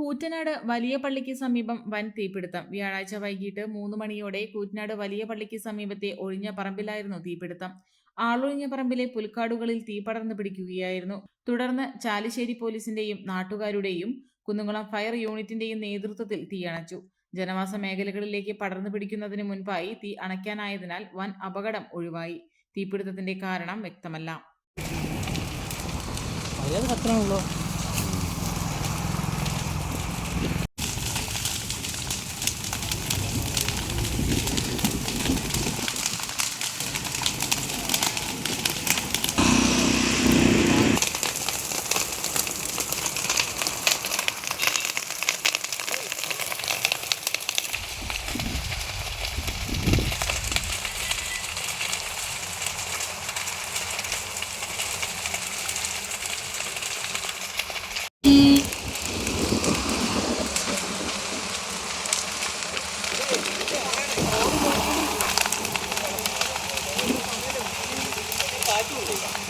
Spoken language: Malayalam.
കൂറ്റനാട് വലിയ പള്ളിക്ക് സമീപം വൻ തീപിടുത്തം. വ്യാഴാഴ്ച വൈകിട്ട് മൂന്ന് മണിയോടെ കൂറ്റനാട് വലിയ പള്ളിക്ക് സമീപത്തെ ഒഴിഞ്ഞ പറമ്പിലായിരുന്നു തീപിടുത്തം. ആളൊഴിഞ്ഞ പറമ്പിലെ പുൽക്കാടുകളിൽ തീ പടർന്നു പിടിക്കുകയായിരുന്നു. തുടർന്ന് ചാലിശ്ശേരി പോലീസിന്റെയും നാട്ടുകാരുടെയും കുന്നുകുളം ഫയർ യൂണിറ്റിന്റെയും നേതൃത്വത്തിൽ തീയണച്ചു ജനവാസ മേഖലകളിലേക്ക് പടർന്നു പിടിക്കുന്നതിന് മുൻപായി തീ അണയ്ക്കാനായതിനാൽ വൻ അപകടം ഒഴിവായി. തീപിടുത്തത്തിന്റെ കാരണം വ്യക്തമല്ല. Thank you.